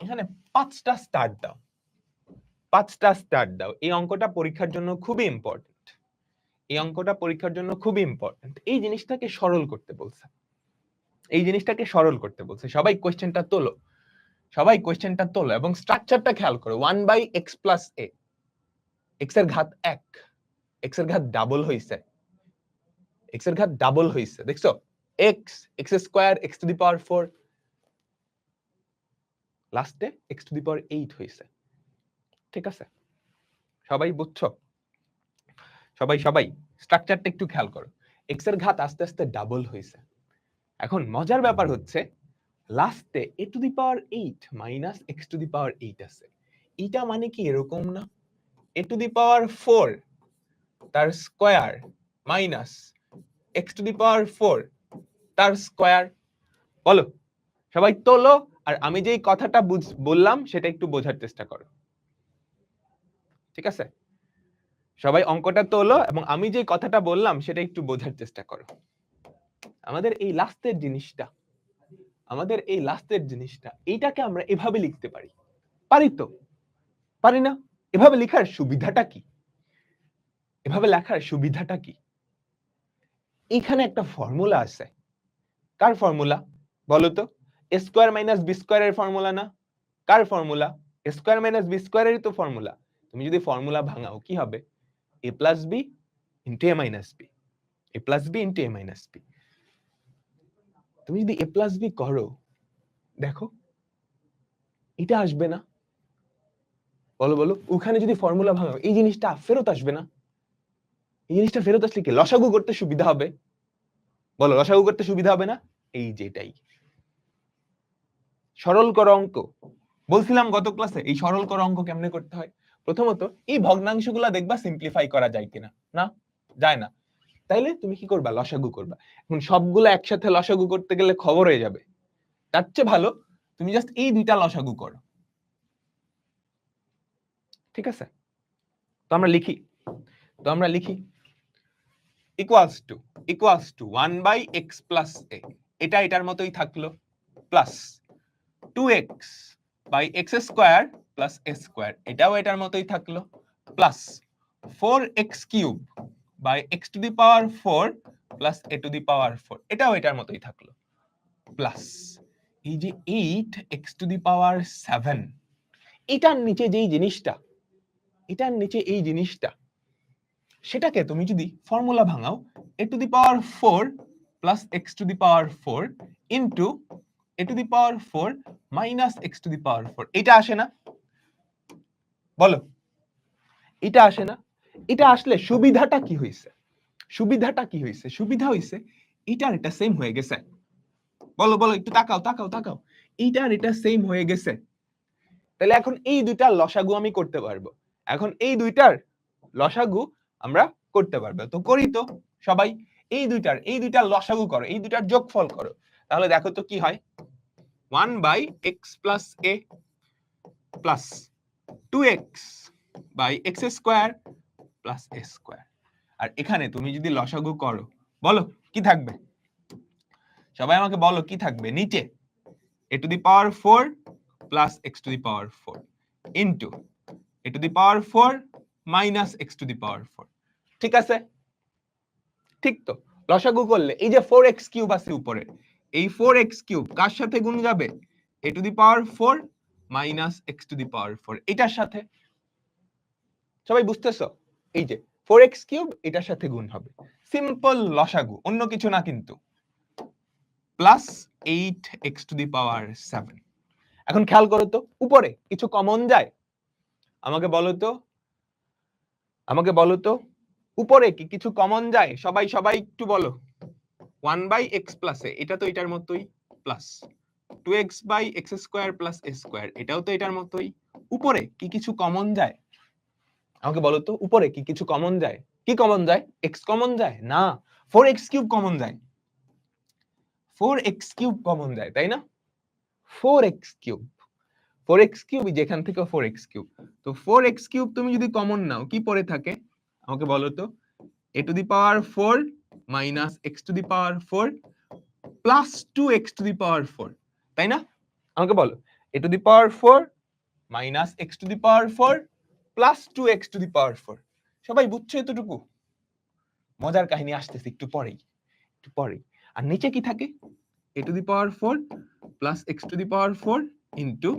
এখানে পাঁচটা স্টার দাও। পাঁচটা স্টার দাও। এই অঙ্কটা পরীক্ষার জন্য খুবই ইম্পর্টেন্ট এই অঙ্কটা পরীক্ষার জন্য খুবই ইম্পর্টেন্ট এই জিনিসটাকে সরল করতে বলছে। এই জিনিসটাকে সরল করতে বলছে। সবাই কোয়েশ্চেনটা তোলো। সবাই কোয়েশ্চেনটা তোলো এবং স্ট্রাকচারটা খেয়াল করো। One by x plus a এক্সের ঘাত এক। এক্সের ঘাত ডাবল হইছে। এক্সের ঘাত ডাবল হইছে। দেখছ? X x square x to the power four লাস্টে x to the power eight হইছে ঠিক আছে? সবাই বুঝছ? সবাই সবাই স্ট্রাকচারটা একটু খেয়াল করো। এক্সের ঘাত আস্তে আস্তে ডাবল হইছে এখন মজার ব্যাপার হচ্ছে লাস্টে a to the power eight minus x to the power eight আছে। এটা মানে কি এরকম না? A to the power four তার square minus x to the power four তার স্কোয়ার বলো, সবাই তোলো। আর আমি যেই কথাটা বললাম সেটা একটু বোঝার চেষ্টা করো। ঠিক আছে? সবাই অঙ্কটা তোলো এবং আমি যে কথাটা বললাম সেটা একটু বোঝার চেষ্টা করো। আমাদের এই লাস্টের জিনিসটা, আমাদের এই লাস্টের জিনিসটা, এইটাকে আমরা এভাবে লিখতে পারি। পারি তো? পারি না? এভাবে লেখার সুবিধাটা কি? এভাবে লেখার সুবিধাটা কি? এখানে একটা ফর্মুলা আছে। কার ফর্মুলা? বলো তো। স্কোয়ার মাইনাস বি স্কোয়ারের ফর্মুলা না? কার ফর্মুলা? স্কোয়ার মাইনাস বি স্কোয়ারেরই তো ফর্মুলা। তুমি যদি ফর্মুলা ভাঙাও, কি হবে? A plus b into a minus b. A plus b into a minus b. তুমি যদি এ প্লাস বি করো, দেখো, এটা আসবে না। বলো বলো, ওখানে যদি ফর্মুলা ভাঙাও, এই জিনিসটা ফেরত আসবে না। এই জিনিসটা ফেরত আসলে কি? লসাগু করতে সুবিধা হবে? বলো, লসাগু করতে সুবিধা হবে না? এই যেটাই। সরল কর অঙ্ক বলছিলাম গত ক্লাসে এই সরল কর অঙ্ক কেমনে করতে হয়? প্রথমত, এই ভগ্নাংশগুলা দেখবা সিম্পলিফাই করা যায় কিনা, না? যায় না। তাইলে তুমি কি করবা? লসাগু করবা। এখন সবগুলো একসাথে লসাগু করতে গেলে খবর হয়ে যাবে। তার চেয়ে ভালো, তুমি জাস্ট এই দুইটা লসাগু করো। ঠিক আছে? তো আমরা লিখি। তো আমরা লিখি equals to equals to one by x plus a এটা এটার মতোই থাকল plus two x by x square plus a square এটাও এটার মতোই থাকল plus four x cube x to the power four plus power four এটাও এটার মতোই থাকল এই যে eight x to the power seven এটার নিচে যেই জিনিসটা, এটার নিচে এই জিনিসটা, সেটাকে তুমি যদি formula ভাঙাও a to the power four plus x to the power four into a to the power four minus x to the power four এটা আসে না। বলো। এটা আসে না। এটা আসলে সুবিধাটা কি সুবিধাটা কি সুবিধা এটা সেম হয়ে গেছে। বলো বলো, একটু তাকাও তাকাও তাকাও। এটা সেম হয়ে গেছে। তাহলে এখন এই দুইটার লসাগু আমি করতে পারব। এখন এই দুইটার লসাগু আমরা করতে পারব। তো করি তো সবাই। এই দুইটার এই দুইটার লসাগু করো, এই দুইটার যোগফল করো। তাহলে দেখো তো কি হয়। One by x plus a plus two x by x square plus a square আর এখানে তুমি যদি লসাগু করো, বলো, কি থাকবে? সবাই আমাকে বলো, কি থাকবে? নিচে a to the power four plus x to the power four into a to the power four minus x to the power four ঠিক আছে? ঠিক তো? লসাগু করলে, এই যে ফোর এক্স কিউব আছে উপরে এই ফোর এক্স কিউব কার সাথে গুণ যাবে? A to the power four minus x to the power four এটার সাথে। সবাই বুঝতেছো? এই যে ফোর এক্স কিউব এটার সাথে গুণ হবে। সিম্পল লসাগু, অন্য কিছু না কিন্তু। Plus eight x to the power seven এখন খেয়াল করো তো, উপরে কিছু কমন যায়? আমাকে বলো তো। আমাকে বলো তো, উপরে কি কিছু কমন যায়? সবাই সবাই একটু বলো। ওয়ান বাই এক্স প্লাসে এটা তো এটার মতোই plus two x by x square plus a এটাও তো এটার মতোই। উপরে কি কিছু কমন যায়? আমাকে বলো তো, উপরে কি কিছু কমন যায়? কি কমন যায়? এক্স কমন যায়? না। ফোর এক্স কমন যায়। ফোর এক্স কমন যায়, তাই না? Four x cube four x যেখান থেকে ফোর এক্স তো ফোর এক্স তুমি যদি কমন নাও, কি পড়ে থাকে? আমাকে বলো তো। A to the power four minus x to the power four plus two x to the power four তাই না? আমাকে বলো a to the power four minus x to the power four plus two x to the power four সবাই বুঝছ এতটুকু? মজার কাহিনী আসতেছে একটু পরেই একটু পরেই। আর নিচে কি থাকে? A to the power four plus x to the power four into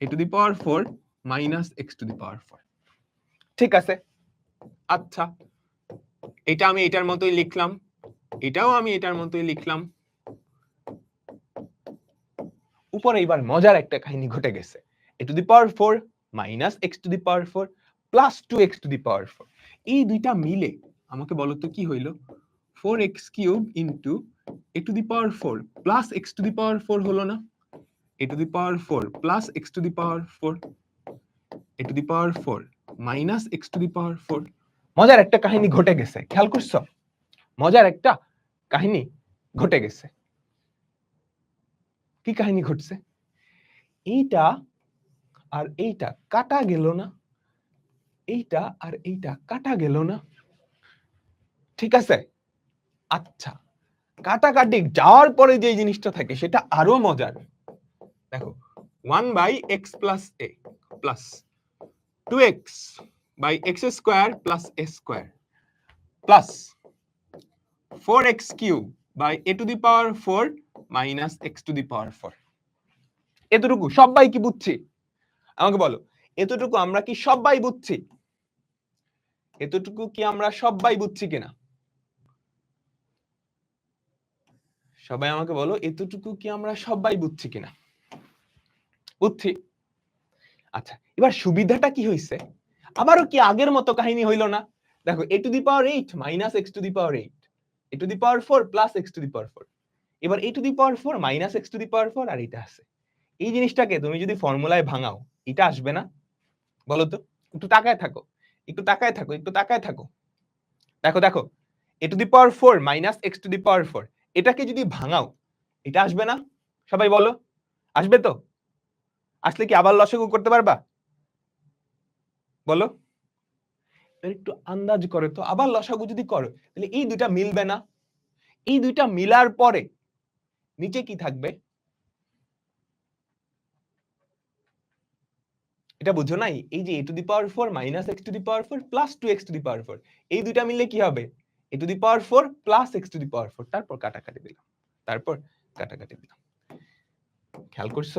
a to the power four minus x to the power four ঠিক আছে? আচ্ছা। এটা আমি এটার মতোই লিখলাম। এটাও আমি এটার মতোই লিখলাম। উপরে এবার মজার একটা কাহিনী ঘটে গেছে। A to the power four minus x to the power four plus two x to the power four. এই দুইটা মিলে আমাকে বলো তো কি হইল? Four x cube into a to the power four plus x to the power four হলো না। A to the power four plus x to the power four. A to the power four minus x to the power four মজার একটা কাহিনী ঘটে গেছে। খেয়াল করছ? মজার একটা কাহিনী ঘটে গেছে। কি কাহিনী ঘটছে? এইটা আর এইটা কাটা গেল না। এইটা আর এইটা কাটা গেল না। ঠিক আছে? আচ্ছা কাটাকাটি যাওয়ার পরে যে জিনিসটা থাকে সেটা আরও মজার। দেখো one by x plus a plus two x by x square plus a square plus four x cube by a to the power four minus x to the power four এতটুকু সবাই কি বুঝছি? আমাকে বলো, এতটুকু আমরা কি সবাই বুঝছি? এতটুকু কি আমরা সবাই বুঝছি কিনা? সবাই আমাকে বলো, এতটুকু কি আমরা সবাই বুঝছি কিনা? বুঝছি? আচ্ছা এবার সুবিধাটা কি হয়েছে আবারও কি আগের মতো কাহিনী হইল না? দেখো a to the power eight minus x to the power eight a to the power four plus x to the power four এবার a to the power four minus x to the power four আর এটা আছে। এই জিনিসটাকে তুমি যদি ফর্মুলায় ভাঙাও, এটা আসবে না। বলো তো, একটু তাকায় থাকো, একটু তাকায় থাকো, একটু তাকায় থাকো। দেখো দেখো a to the power four minus x to the power four এটাকে যদি ভাঙাও, এটা আসবে না? সবাই বলো, আসবে তো? আসলে কি আবার লসাগু করতে পারবা? বলো। একটু আন্দাজ করো তো, আবার লসাগু যদি করো, তাহলে এই দুইটা মিলবে না। এই দুইটা মিলার পরে নিচে কি থাকবে? এটা বুঝো নাই? এই যে a to the power four minus x to the power four plus two x to the power four এই দুইটা মিললে কি হবে? A to the power four plus x to the power four তারপর কাটাকাটি দিলাম, তারপর কাটাকাটি দিলাম। খেয়াল করছ?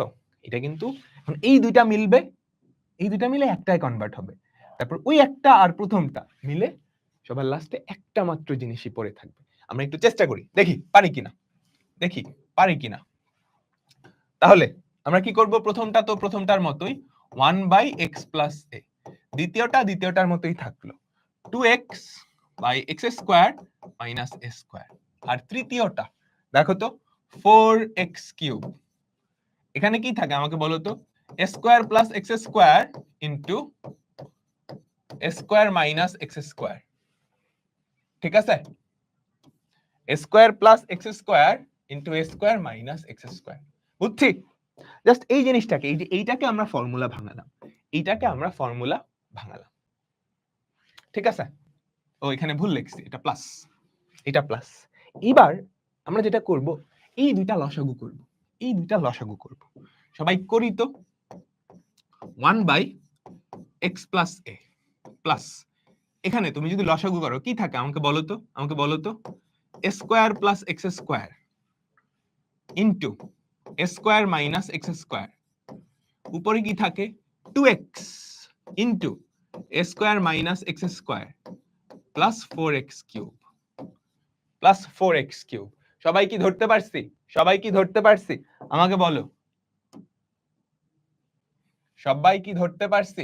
এটা কিন্তু, এখন এই দুইটা মিলবে এই দুটা মিলে একটাই কনভার্ট হবে। তারপর ওই একটা আর প্রথমটা মিলে সবার লাস্টে একটা মাত্র জিনিসই পড়ে থাকবে। আমরা একটু চেষ্টা করি। দেখি, পারি কিনা? দেখি, পারি কিনা? তাহলে আমরা কি করব? প্রথমটা তো প্রথমটার মতোই one by x plus a দ্বিতীয়টা দ্বিতীয়টার মতোই থাকল। Two x by x square minus a square আর তৃতীয়টা, দেখো তো ফোর এক্স কিউব এখানে কি থাকে আমাকে বলো তো? Square plus x square into square minus x square ঠিক আছে? Square plus x square into square minus x square বুঝছি? জাস্ট এই জিনিসটাকে, এই যে এইটাকে আমরা ফর্মুলা ভাঙালাম। এইটাকে আমরা ফর্মুলা ভাঙালাম। ঠিক আছে? ও, এখানে ভুল লিখছি, এটা প্লাস এটা প্লাস এবার আমরা যেটা করব, এই দুইটা লসাগু করব। এই দুইটা লসাগু করব। সবাই করি তো? One by x plus a plus এখানে তুমি যদি লসাগু করো, কি থাকে আমাকে বলো তো? আমাকে বলো তো? Square plus x square into square minus x square উপরে কি থাকে? Two x into square minus x square plus four x cube plus four x cube সবাই কি ধরতে পারছি? সবাই কি ধরতে পারছি? আমাকে বলো। সবাই কি ধরতে পারছি?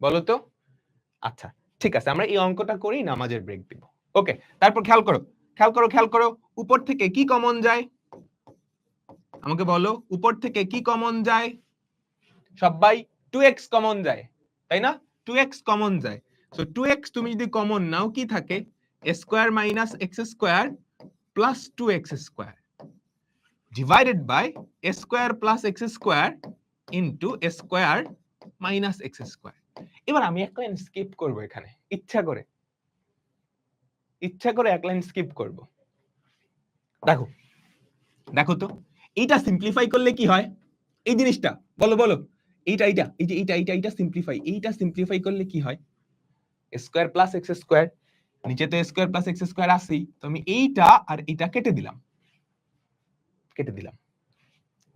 বলো তো? আচ্ছা ঠিক আছে, আমরা এই অঙ্কটা করি নামাজের ব্রেক দিব। ওকে তারপর খেয়াল করো খেয়াল করো খেয়াল করো, উপর থেকে কি কমন যায়? আমাকে বলো, উপর থেকে কি কমন যায়? সবাই টু এক্স কমন যায়, তাই না? টু এক্স কমন যায়। সো টু এক্স তুমি যদি কমন নাও, কি থাকে? Square minus x square plus two x square divided by square plus x square into square minus x square এবার আমি এক লাইন স্কিপ করব এখানে। ইচ্ছা করে। ইচ্ছা করে এক লাইন স্কিপ করব। দেখো। দেখো তো। এইটা সিম্পলিফাই করলে কি হয়? এই জিনিসটা। বলো বলো। এইটা এইটা। এই যে এইটা এইটা এইটা সিম্পলিফাই এইটা সিম্পলিফাই করলে কি হয়? স্কোয়ার প্লাস এক্স স্কোয়ার নিচে তো স্কোয়ার প্লাস এক্স স্কোয়ার আসেই তো আমি এইটা আর এইটা কেটে দিলাম। কেটে দিলাম।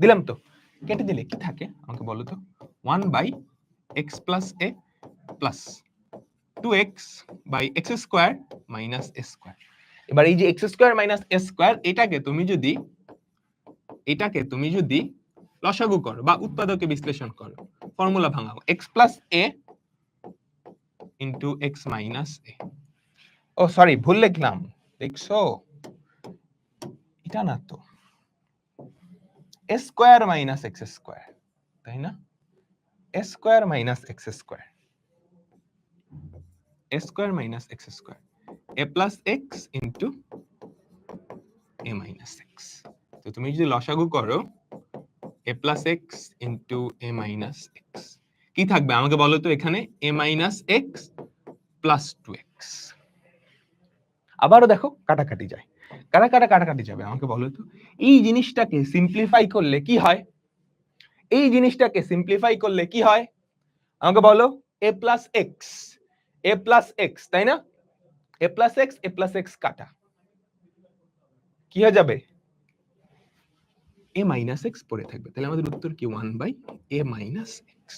দিলাম তো। কেটে দিলে কি থাকে আমাকে বলো তো? One by x plus a plus two x by x square minus a square এবার এই যে x square minus a square এটাকে তুমি যদি, এটাকে তুমি যদি লসাগু করো বা উৎপাদকে বিশ্লেষণ করো formula ভাঙাও। X plus a into x minus a O sorry ভুল লিখলাম। দেখছ? এটা না তো। স্কোয়ার মাইনাস এক্স স্কোয়ার তাই না square minus x square square minus x square a plus x into a minus x তো তুমি যদি লসাগু করো a plus x into a minus x কি থাকবে আমাকে বলো তো এখানে a minus x plus two x আবারও দেখো কাটাকাটি যায় কাটা কাটা কাটাকাটি যাবে আমাকে বলো তো? এই জিনিসটাকে সিম্পলিফাই করলে কি হয়? এই জিনিসটাকে সিম্পলিফাই করলে কি হয়? আমাকে বলো a plus x a plus x তাই না? A plus x a plus x কাটা। কি হয়ে যাবে? এ মাইনাস এক্স পড়ে থাকবে। তাহলে আমাদের উত্তর কি? One by a minus x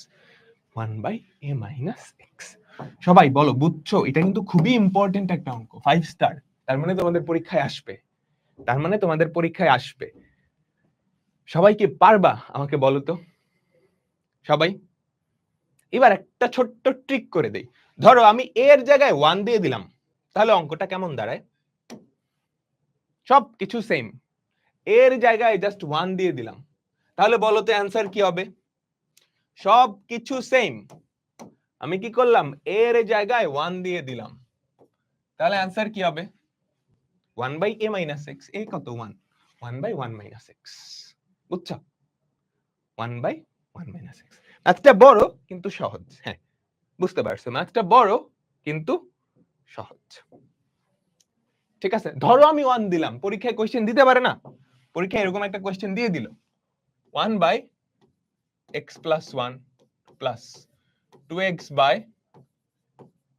one by a minus x সবাই বলো, বুঝছ? এটা কিন্তু খুবই ইম্পর্টেন্ট একটা অঙ্ক। ফাইভ স্টার তার মানে তোমাদের পরীক্ষায় আসবে। তার মানে তোমাদের পরীক্ষায় আসবে। সবাই কি পারবা, আমাকে বলো তো? সবাই? এবার একটা ছোট্ট ট্রিক করে দেই। ধরো আমি এর জায়গায় ওয়ান দিয়ে দিলাম। তাহলে অঙ্কটা কেমন দাঁড়ায়? সব কিছু সেম এর জায়গায় জাস্ট ওয়ান দিয়ে দিলাম। তাহলে বলো তো অ্যান্সার কি হবে? সব কিছু সেম আমি কি করলাম? এর জায়গায় ওয়ান দিয়ে দিলাম। তাহলে অ্যান্সার কি হবে? One by a minus x a কত one one by one minus x বুঝছ one by one minus x ম্যাথটা বড়, কিন্তু সহজ। হ্যাঁ বুঝতে পারছ? ম্যাথটা বড়, কিন্তু সহজ। ঠিক আছে? ধরো আমি ওয়ান দিলাম। পরীক্ষায় কোয়েশ্চেন দিতে পারে না? পরীক্ষায় এরকম একটা কোয়েশ্চেন দিয়ে দিল। One by x plus one plus two x by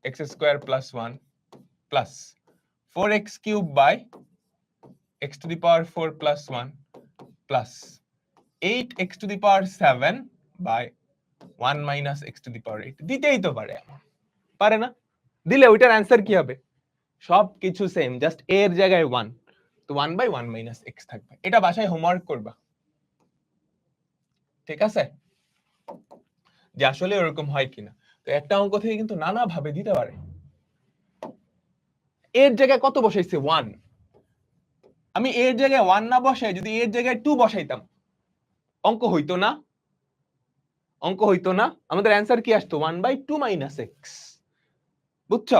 x square plus one plus four x cube by x to the power four plus one plus eight x to the power seven by one minus x to the power eight দিতেই তো পারে পারে না? দিলে ওইটার answer কি হবে? সব কিছু সেম জাস্ট এর জায়গায় ওয়ান তো one by one minus x থাকবে। এটা বাসায় হোমওয়ার্ক করবা। ঠিক আছে? যে আসলে ওরকম হয় কিনা। তো একটা অঙ্ক থেকে কিন্তু নানা ভাবে দিতে পারে। এর জায়গায় কত বসাইছে? ওয়ান আমি এর জায়গায় ওয়ান না বসাই যদি এর জায়গায় টু বসাইতাম, অঙ্ক হইতো না। অঙ্ক হইতো না। আমাদের অ্যান্সার কি আসতো? One by two minus x বুঝছ?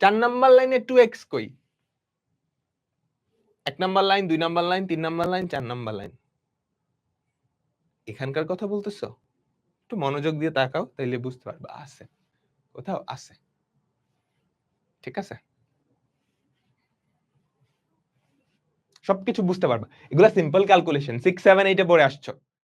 চার নাম্বার লাইনে টু এক্স কই? এক নাম্বার লাইন দুই নাম্বার লাইন তিন নাম্বার লাইন চার নাম্বার লাইন এখানকার কথা বলতেছো? একটু মনোযোগ দিয়ে তাকাও, তাইলে বুঝতে পারবে। আছে। কোথাও আছে। ঠিক আছে? সবকিছু বুঝতে পারবা। এগুলো সিম্পল ক্যালকুলেশন সিক্স সেভেন এইটে পরে আসছো।